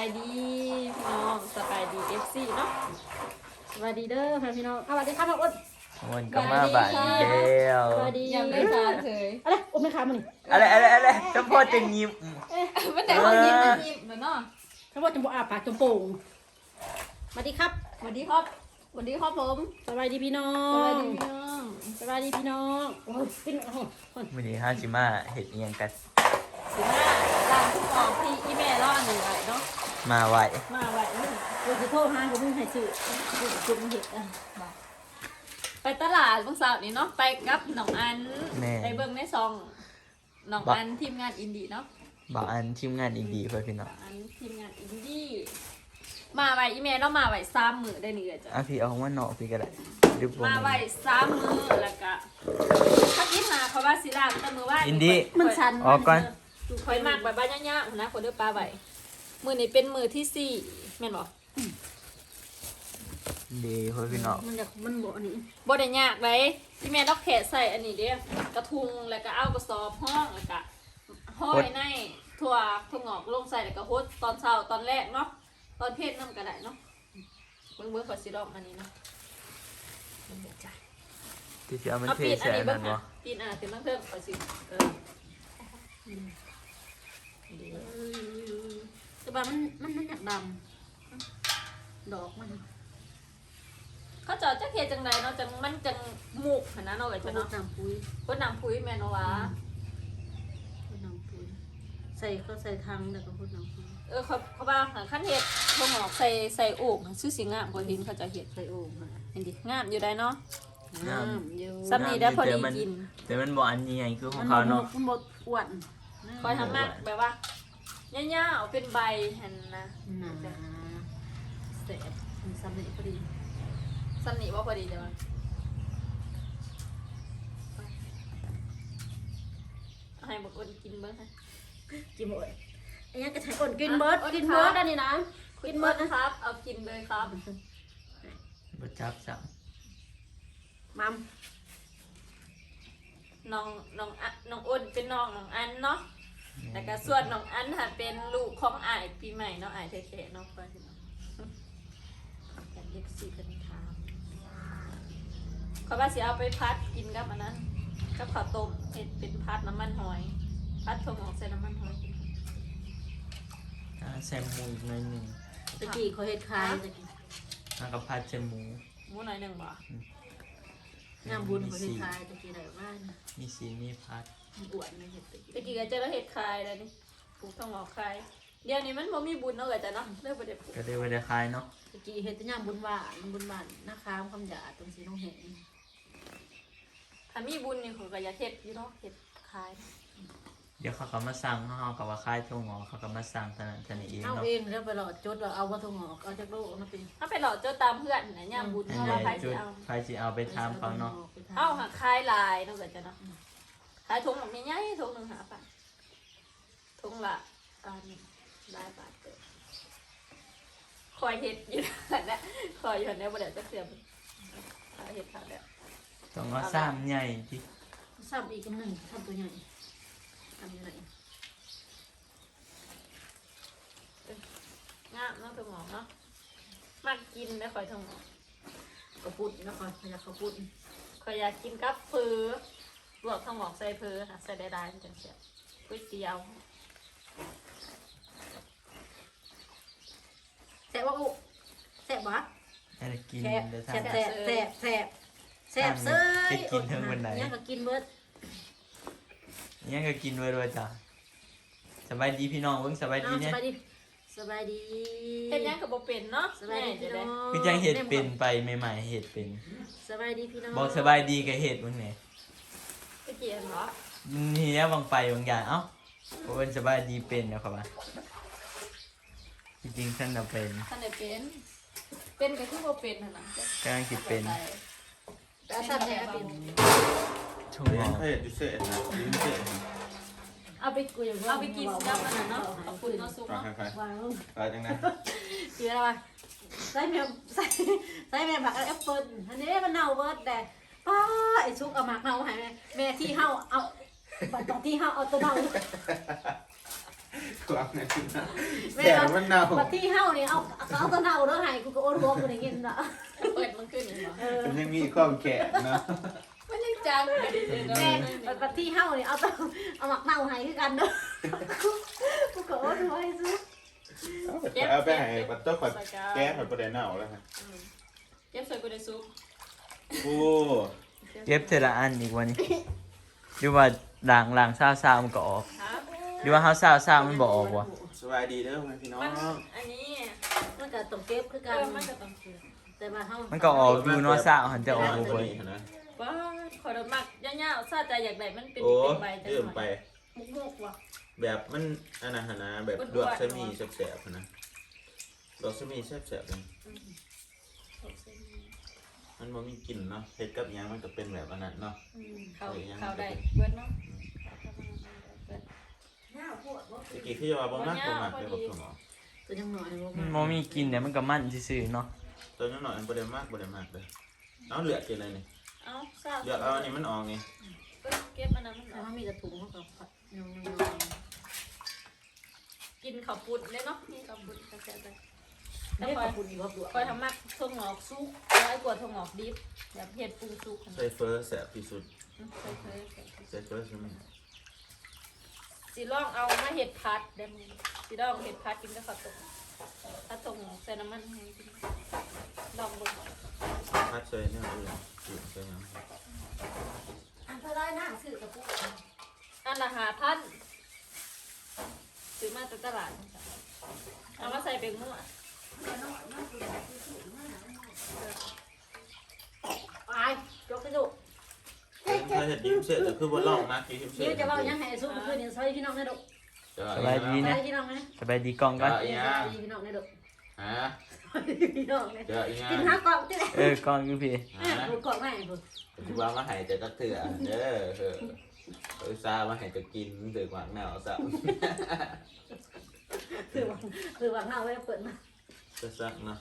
ายดีพี่น้องสบายดีเอฟซีเนาะสบายดีเด้อค่ะพี่น้องเอาสวัสดีครับน้องอ้นมันก็มาบ่ายอีกแล้วสวัสดียังไม่ทานเลยอะไรอ้นไม่ค้ามันนี่อะไรอะไรอะไรเจ้าพ่อจะยิ้มมันแต่ว่ายิ้มมันยิ้มเหมือนเนาะเขาบอกจะบอกอาปากจมโป่งสวัสดีครับสวัสดีครับสวัสดีครับผมสบายดีพี่น้อสวัสงดีพี่น้องสบายดีพี่น้องโอ้ยเป็นโอ้โหคนวันนี้ฮาจิมาเห็ดเอียงกันสิมาร้านทุกของที่อีแม่รออันหนึ่งไว้เนาะ มาไหวมาไว้โอ้ยโอ้ยจะโทษหาผมไม่ให้ซื้อซื้อซื้อมาเห็ดอะไปตลาดบางสาวนี่เนาะไปกับน้องอันแม่ ไปเบิ่งในซองน้องอันทีมงานอินดี้เนาะบ่าวอันทีมงานอีกดีเพื่อนพี่น้องอันทีมงานอินดี้มาไว้อีแม่เนาะมาไว้สามมือได้นี่เลยจ้ะอะพี่เอาของว่าเนาะพี่ก็ได้ดูผมมาไว้สามมือแล้วก็ถ้าคิดหาเขาว่าสิลาแต่มือว่าอินดี้ มันชัน ออกก่อนคอยมากแบบบ้านย่าๆนะคนเดือปลาไว้ มือนี้เป็นมือที่สี่แม่นบอกดีเพื่อนพี่น้องมันอยากมันบอกอันนี้บ่ได้ยากเลยพี่แม่ต้องแขะใส่อันนี้เด้กระทุงแล้วก็เอากระสอบห้องแล้วก็ห้อยในถั่วถั่วงอกลงใส่แล้วก็ฮดตอนเช้าตอนแรกเนาะตอนเพศน้ำก็ได้เนาะเบิ่งเบิ่งขอสิลองอันนี้เนาะที่จะเอามันเอาเทปีนอัใส่นนี้อันเบิ่นั้งนอะบ่ปีนอะเต็มเพิ่มขอสิเออ แต่ว่ามันมันมันอยากดำดอกมันเขาเจอดจะเฮ็ดจังไดเนาะจังมันจังหมูกหั่นนะเนาะไว้ก็จ้ะดอกเนาะน้ำปุ้ยคนนำพุ้ยแม่นว่าก็น้ำปุ้ยใส่เขาใส่ทางแล้วก็พูดน้ำปุ้ยเออเขาเขาว่าหาขั้นเฮ็ดถั่วงอกใส่ใส่โอ่งชื่อสิงามกว่าเห็นเขาจะเฮ็ดใส่โอ่งมาเห็นดิงามอยู่ได้เนาะน้ำเยอะซ้ำนี่ได้พอดีกิน แต่มันบ่อันใหญ่คือขอมังนเขาหมเนาะดมันหมดอ้วนคอยทำมากแบบว่า ย่าๆเอาเป็นใบหันนะหนาเสร็จมันซ้ำนี่พอดีสำนีว่าพอดีจ้ะมันเอาให้บอกคนกินเบิ้งค่ะกินหมดไอ้ยังกระชายก่อนกินเบิร์ดกินเบิร์ดอันนี้นะกิกินนเบิ้เบิงร์ดนะครับ เอากินเลยครับบ่จับจับมัมน้องน้องอะน้องอ้นเป็นน้องน้องอันเนาะ แต่ก็ส่วนน้องอันค่ะเป็นลูกของอายปีใหม่เนาะอายเท่ๆเนาะคอยพี่น้องแต่เย็บสีเป็นทามเขาว่าสิเอาไปพัดกินกับอันนั้นกับข้าวต้มเห็ดเป็นพัดน้ำมันหอย พัดถั่วงอกใส่น้ำมันหอยกินอ่าแซมหมูอีกหน่อยหนึงตะกี้เขาเฮ็ดคายตะกี้แล้วก็ผัดแซมหมู หมูหน่อยหนึ่งบ่งามบุญเขาเฮ็ดคายตะกี้ได้บ้านมีสีมีผัด อ้วนไม่เฮ็ดตะกี้ตะกี้ก็เจอแล้วเห็ดคายแล้วนี่ปลูกถั่วงอกคายเดี๋ยวนี้มันบ่มีบุญเนาะเกิดจ้ะเนาะเลิกไปเด็ดปลูกก็ได้ไว้ได้คายเนาะตะกี้เฮ็ดแต่ยามบุญบานบุญบานนาคามคำหยาตรงสีน้องเห็นถ้ามีบุญนี่เขาก็อยากเห็ดอยู่เนาะเห็ดคายเดี๋ยวเขาก็มาสั่งเฮากับว่าคายทั่วงอเขาก็มาสั่งเท่านั้นเท่านี้เองเอาเนาะเองแล้วไปหลอดจดว่าเอาวัตถุงอกเอาจากโลกมาเป็นถ้าไปหลอกเจ้าตามเพื่อนนะย่ามบุญอันเขาใหว่าญ่ใครจุสิดเอา ใครสิเอาไปทำเขาเนาะ เอาหาคายลายเนาะเกิดจ้ะเนาะ ขายถุงแบบใหญ่ๆถุงหนึ่งหาบาทถุงละอันได้บาทเกิดคอยเห็ดอยู่นั่นแหละคอยอยู่นั่นแหละบ่ได้จะเสียบคอยเห็ดขาดแล้วต้องเอาซ้ำใหญ่ที่ซ้ำอีกกำหนึ่งทำตัวใหญ่ทำยังไงงามเนาะถุงหมอกเนาะมากกินได้คอยถุงหมอกกระปุดแล้วก็พยากระปุดคอยอยากกินกับเผือ ลวกถุงหมอกใส่เผือค่ะใส่ได้ได้มันจังเสียบก๋วยเตี๋ยวแซ่บว่าอุแซ่บวะให้ได้กินแซ่บเดี๋ยวแซ่บทำแซ่บแซ่บแซ่บแซ่บเซ้ยจะกินเทิงวันไหนเนี่ยก็กินเบิดยังก็กินไว้ด้วยจ้ะสบายดีพี่น้องเบิ่งสบายดีเอาสเนี่ยบายดีสบายดีเฮ็ดหยังกับบ่เป็นเนาะสบายดีเดี๋พี่ยวน้ได้อง คือจังเห็ดเป็นไปใหม่ๆเห็ดเป็น สบายดีพี่น้องบอกสบายดีกับเห็ดมึงเนี่ยตะ เกียบเหรอนี่แล้วบางไปบางอย่างเอ้าเพราะเป็นสบายดีเป็นนะครับว่าจริงๆท่านน่ะเป็นท่านได้เป็น เป็นก็คือบ่เป็นหั่นน่ะกำลังคิดเป็นแต่ซ้ำเนี่ยเป็นช่วงเฮ้ยหมอเฮ้ยดิเซ่นะดิเซ่เอาไปกุยเอาไปกินกับอันนั้นเนาะขอบคุณเนาะซุปไปเนาะไปไปวางลงไปจังนะเกี่ยวอะไรวะใส่แม่ใส่ใส่แม่ผักแอปเปิ้ลอันนี้มันเน่าเบิดแต่ ป้าไอ้ชุกเอาหมากเน่าให้แม่แม่ที่เฮาเอาบัดตอนที่เฮาเอาตัวเน่าความเงินนะแต่มันเน่าบัดที่เฮานี่เอาเอาตะเนาเด้อให้กูก็โอนรวมกันได้ยินน่ะเปิดมันขึ้นอีกเหรอเออมันยังมีความแข็งเนาะมันยังจำไม่ได้เลยเนาะแม่บัดบัดที่เฮานี่เอาตะเอาหมักเน่าให้คือกันเด้อกูก็โอนรวยซุเอาไปให้ปัตโต้ปัดแก้ปัดประเด็นเน่าแล้วฮะอืมเก็บใส่กูได้ซุป โอ้เก็บเทอละอันอีกวันนี้หรือว่าด่างล่างซ่าซ่ามันก็ออกครับหรือว่าเฮาซ่าซ่ามันบ่ออกวะสบายดีเด้อพี่น้อมันงอันนี้มันก็ต้องเก็บคือเอกันอมันก็ต้องเชื่อแต่ว่าเฮามันก็ออกอยู่เนาะซ่าหันจะออกบ่จะเบิดมีนะว้าขอดมักย่าๆซาใจอยากได้มันเป็นโอ้เป็นใบจังเริ่มหน่ไปอยมุกมุกๆว่ะแบบมันอันนั้นหั่นนะแบบดวกสมีแสบๆหั่นนะดวกสมีแสบๆเลยอื มมันบ่มีกลิ่นเนาะเฮ็ดกับหยังมันก็เป็นแบบอันนั้นเนาะอืมเขาเขาได้เบิดเนาะเขาทำงานได้เบิดหน้าพวกบ่ตะกี้คือว่าบ่มักบ่มักเลยบ่สมองตัวยังน้อยบ่มันบ่มีกินเนี่ยมันก็มันซื่อๆเนาะตัวน้อยๆบ่ได้มักบ่ได้มักเลยเอาเหลือกินเลยนี่เอาซาเลือกเอาอันนี้มันออกนี่เก็บมันนะมันแต่เอาว่ามีแต่ถุงเฮาก็ผัดยองกินข้าวปุ้นเลยเนาะนี่ข้าวปุ้นกระแสไป ๆนี่ขอบคุณอีกรอบด้วยคอยทำมักถั่วงอกซุกร้อยกว่าถั่วงอกดิบแบบเห็ดปรุงซุกใส่เฟอร์แสบที่สุดใส่เคยใส่เฟอร์ใช่ไหมสีลองเอามาเห็ดพัดเดี๋ยวมึงสีลองเห็ดพัดกินกับข้าวต้มข้าวต้มใส่น้ำมันให้กินลองเบิ่งพัดใส่เนี่ยอื่นอื่นใส่หยังอันเท่าได้น้ำซื้อกับปุ๊กอันละหาพันซื้อมาจากตลาดเอามาใส่เป็นมั่ว ไปยกกระดูกถ้าเห็ดยิ้มเสร็จแต่คือบ่ลองมากยิ้มเสร็จเดี๋ยวจะเว่ายังไงสู้คืนนี้ซอยพี่น้องในดอกสบายดีซนะอยพี่น้องนะสบายดีกล้องก่อนซอยพี่น้องในดอกฮะซอยพี่น้องนะเจออีกกินงานหากล่องที่ไหนเออกล้องอยู่พี่ฮะดูกล่องแม่ดูถือว่ามาให้แต่ก็เถื่อเด้อเออเออซามาให้จะกินถือหวานหนาวสับคือว่าคือว่าหน้าไว้เปิดมา จะสักนะ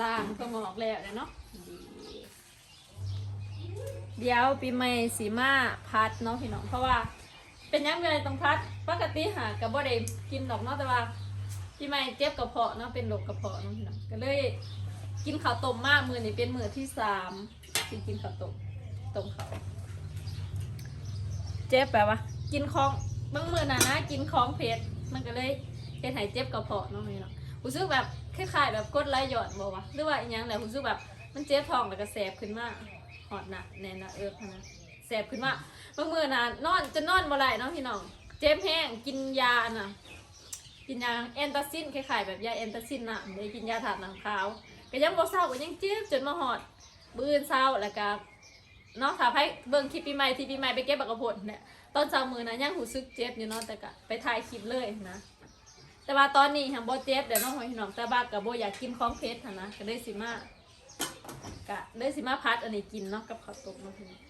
ล่างถั่วงอกแล้วเนาะเดี๋ยวปีใหม่สีมาพัดเนาะพี่น้องเพราะว่า เป็นยังไงต้องพัดปกติหากับบ่ได้กินดอกเนาะแต่ว่าปีใหม่เจ็บกระเพาะเนาะเป็นโรคกระเพาะเนาะพี่น้องก็เลยกินข้าวต้มมากมือนี้เป็นมือที่สามที่กินข้าวต้มต้มข้าวเจ็บแปลว่ากินของบางมือน่ะนะกินของเผ็ด มันก็เลยเฮ็ดให้เจ็บกระเพาะเนาะพี่น้องรู้สึกแบบคล้ายๆแบบกดไหลหย่อนบ่วะหรือว่าอีหยังแหละรู้สึกแบบมันเจ็บท้องแล้วก็แสบขึ้นมาหอดหนักแน่นหนะเอิบนะแสบขึ้นมาบางมือน่ะนอนจะนอนบ่ไหลเนาะพี่น้องเจ็บแห้งกินยาน่ะกินยาแอนตาซินคล้ายๆแบบยาแอนตาซินน่ะได้กินยาถาดหนังขาวก็ยังบ่เศร้าก็ยังเจ็บจนมาหอดบื้นเศร้าแล้วก็เนาะถ้าไผเบิ่งคลิปปีใหม่ที่ปีใหม่ไปเก็บบักกระพดเนี่ย ตอนเช้ามือนะยังหูซึกเจ็บอยู่เนาะแต่ก็ไปถ่ายคลิปเลยนะ แต่ว่าตอนนี้หังบ่เจ็บเดี๋ยวน้องพี่น้องแต่บ้าก็บ่อยากกินของเผ็ดหั้นนะก็ได้สิมากะได้สิมาพัดอันนี้กินเนาะกับข้าวต้มเนาะพี่น้อง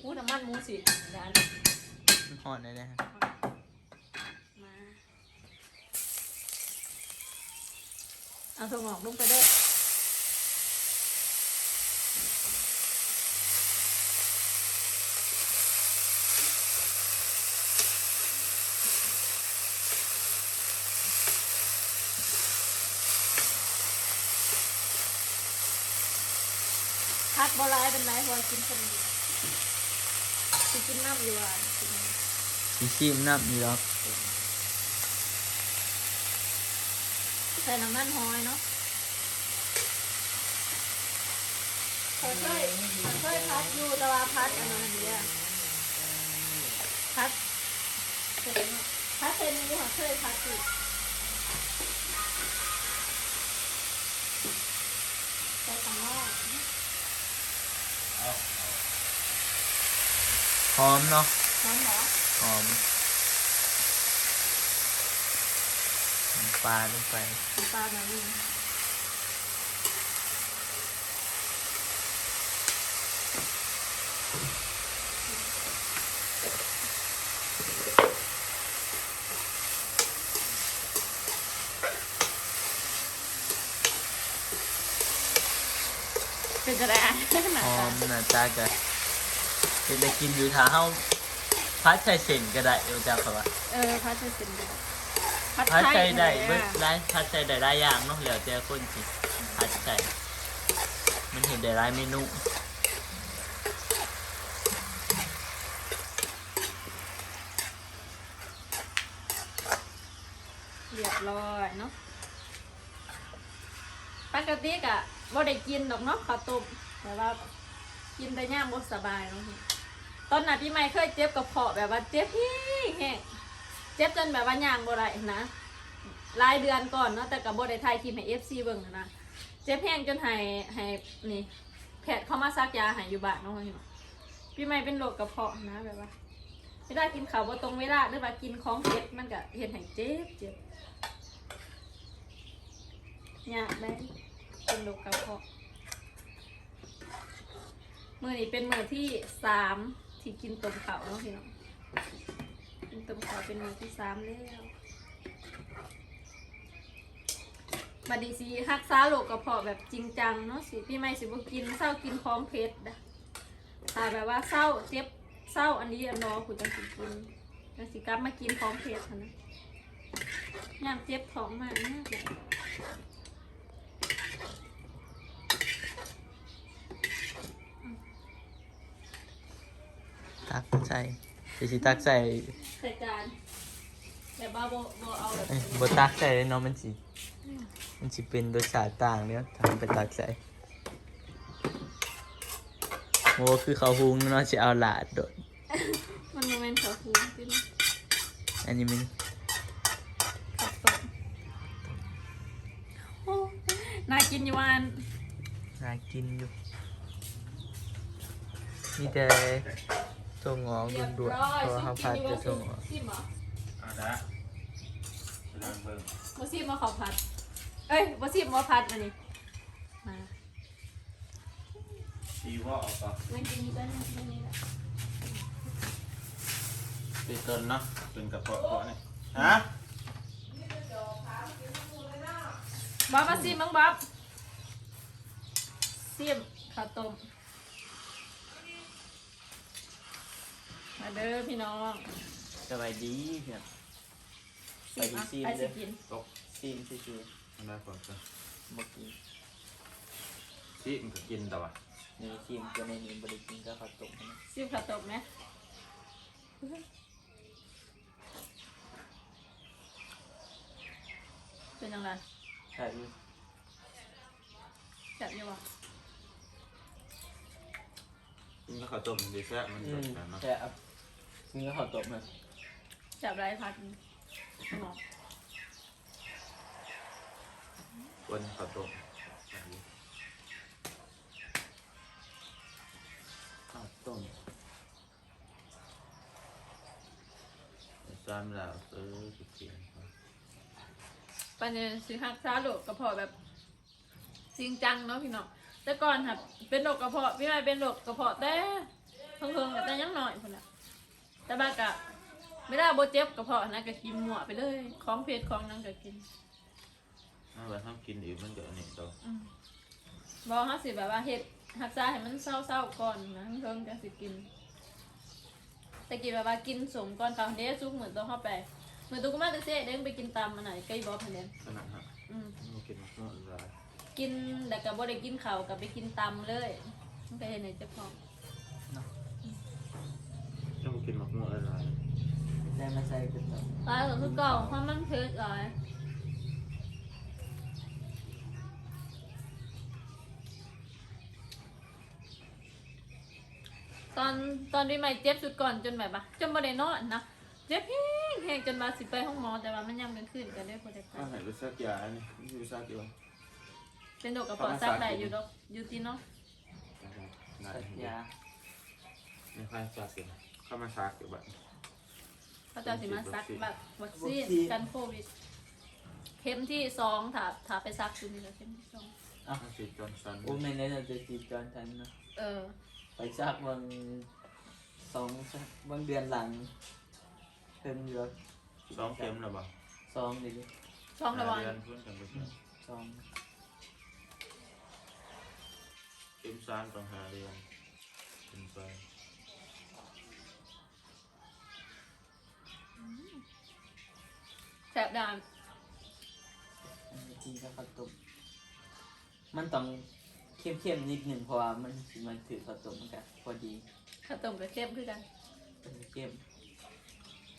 อู้น้ำมันหมูสิร้านหอนเลยนะฮะมาเอาถั่วงอกลงไปด้วย บอลายเป็นไรพอกินคนเดียวสิกินน้ำอยู่อะกินสิชิมน้ำนี่หรอกใส่น้ำมันหอยเนาะเคยเคยเคยพัดอยู่แต่ว่าพัดอันนั้นเดียวพัดเคยเนาะพัดเป็นอยู่ค่ะเคยพัดอยู่ใส่ตังนอก หอมเนาะน้ำเหรอหอมปลาลงไปน้ำปลาหน่อยนึงเป็นจะได้ขนาดหอนั้นมหน้าตาก็ เป็นได้กินอยู่ถ้าเฮาพัดใส่เส้นก็ได้เดี๋ยวจะเขาว่าเออพัดใส่เส้นได้พัดพัดไทใส่ยได้เลเบิยดอะได้พัดใส่ได้หลายอย่างเนาะแล้วแต่คนสิพัดใส่มันเห็นได้หลายเมนูเรียบร้อยเนาะปกติกะบ่ได้กินดอกเนาะข้าวต้มแต่ว่ากินได้ย่ามบ่สบายเนาะต อนนั้นพี่ไม่เคยเจ็บกระเพาะแบบว่าเจ็บแห้งแห้งเจ็บจนแบบว่าย่างบ่ได้นะหลายเดือนก่อนเนาะแต่กับบ่ได้ถ่ายคลิปให้ FC เบิ่งนะเจ็บแห้งจนห้ให้นี่แพทย์เข้ามาซักยาให้อยู่บ้านนาะพี่น้องพี่ไม่เป็นโรคกระเพาะนะแบบว่าเวลากินข้าวบ่ตรงเวลาหรือว่ากินของเผ็ดมันก็เฮ็ดให้เจ็บเจ็บยากได้เป็นโรคกระเพาะมือนี้เป็นมือที่สาม ที่กินต้มเขาเนาะพี่น้องกินต้มเขาเป็นมือที่สามแล้วบัดดีสีฮักษาโรคกระเพาะแบบจริงจังเนาะสิพี่ไม่สิบ่กินเศร้ากินของเผ็ดนะถ้าแบบว่าเศร้าเจ็บเศร้าอันนี้อันนอคุณจะสิกินจะสิกลับมากินของเผ็ดหั้นนะยามเจ็บท้องมากมากเลย ตักใส่สิสิตักใส่ใส่จานแต่บ้าโบโบเอาแบบเอ้ยบ่ตักใส่เลยเนาะมันสิมันสิเป็นรสชาติต่างเนี่ยทำไปตักใส่โมคือเขาหุงเนาะสิเอาหลาดโดดมันโมเมนต์เขาคูพี่น้องอันนี้มันขับตกโอ้น่ากินอยู่วันน่ากินอยู่มีแต่ ตัวงอกเรียด่วนร้อยๆเพราะว่าเขาพัดจะตัวงอกซิมเหรอเอาละไปลองเบิ่งบซิมมาขอพัด เอ้ยบซิมมาพัดอันนี้มาซีว่าออกก่อนเล่นกินนี้ก็นกินนี้แหละเป็นต้นเนาะเป็นกระเพาะเพาะนี่ฮะบ๊อบมาซิมบ้งบ๊อบซิมข้าวต้ม มาเด้อพี่น้องสบายดีเพื่อนไปดิซิมไปเด้สิอกินตกซีมซีซีอันนั้นก่อนจ้ะบ่กินซีมันก็กินแต่ว่านี่ซีมตัวในนี้บ่ได้กินก็เขาวตกนะซิมข้าวต้มไหมเป็นยังไงใช่อยู่แซ่บอยู่วะกินแล้วข้าวต้มมันดีแซ่บมันอืสดมกันเนาะแต่เอากิ นก็เขาวตกมาแซ่บไรพัดหมอคนข้าวต้มข้าวต้มจานแล้วซื้อสิเกียนปันเนี่ยสิฮักซาโรคกระเพาะแบบจริงจังเนาะพี่น้องแต่ก่อนครับเป็นโรคกระเพาะพี่ไม่เป็นโรคกระเพาะแต่เพิ่งๆแต่ยังหน่อยคนละ แต่บ้ากะไม่ได้โบเจ็บกระเพาะนะก็กินหมวไปเลย ของเพชรของนังก็กินถ้าว่าทำกินอีกมันก็อันนี้ต่ออืมบอกฮักสิแบบว่าเฮ็ดฮักซาให้มันเศร้าๆก่อนนะเพิ่งจะสิกิน แต่กินแบบว่ากินสมก่อนเขาเด้ซุกเหมือนตัวเข้าไป เหมือนตัวก็มาแตะเซ่เด้งไปกินตามมันไหนใกล้บอสพันเดนขนาดฮะอืม มันกินมะม่วงอะไรกินแต่กับบ่ได้กินข้าวกับไปกินตำเลยมันก็เห็นในเจ้าของ ได้มาใส่เป็นตัวตายก็คือเก่าเพราะมันเผ็ดหลายตอนตอนที่ไม่เจ็บสุดก่อนจนแบบว่าจนบ่ได้นอนนะเจ็บแห้งแห้งจนมาสิไปห้องหมอแต่ว่ามันยังเป็นขึ้นกันได้พอได้ไปถ้าไหนรู้สักยาอันนี้รู้สักกี่วันเป็นโรคกระเพาะซักได้อยู่ดอกอยู่ที่เนาะนายสักยาไม่ค่อยซักอยู่เข้ามาซักอยู่บ้า นเขาจะสิมาซักแบบวัคซีนกันโควิด เข็มที่สองถ้าถ้าไปซักอยู่นี่แหละเข็มที่สองถ้าฉีดจอห์นสันโอ้แม่นเราจะจีบจอนทันเนาะเออ ไปซักบางสองบางเดือนหลังเพิ่มเยอะสองเข็มหรือเปล่าสองดิช่องระวังเดือนพุ่นกันไปสองเข็มสามต้องหาเดือนขึ้นไป แสบดานอันนี้กินกับข้าวต้มมันต้องเข้มๆนิดหนึ่งเพราะว่ามันสิมันถือข้าวต้มมันก็พอดีข้าวต้มกับเข้มคือกันมันเข้ม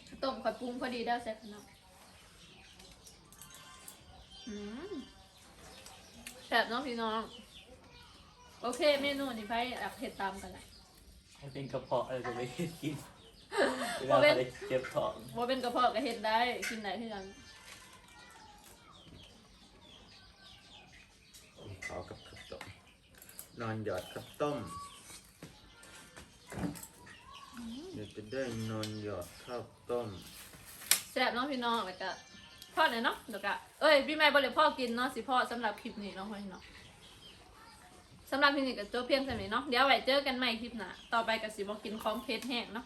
ข้าวต้มข่อยปรุงพอดีได้วแซ่บขนาดอืมแซ่บเน้องพี่น้อง โอเคเมนูนี้ไปอยากเห็ดตามกันแหละให้เป็นกระเพาะอะไรก็ไม่ได้กิน เวบ่ลาเป็นไปเจ็บท้องว่าเป็นกระเพาะก็เห็ดได้กินได้ที่กันเขากับข้าวต้มนอนหยอดข้าวต้มเดี๋ยวจะได้นอนหยอดข้าวต้มแซ่บเน้องพี่น้องแล้วก็พ่อเลยเนาะเดี๋ยวก็เอ้ยพี่ไม่บริพ่อกินเนาะสิพ่อสำหรับคลิปนี้เนาะพ่อพี่น้องสำหรับคลิปนี้ก็จบเพียงเท่านี้เนาะเดี๋ยวไว้เจอกันใหม่คลิปหน้าต่อไปก็สิบอกกินของเพชรแห้งเนาะ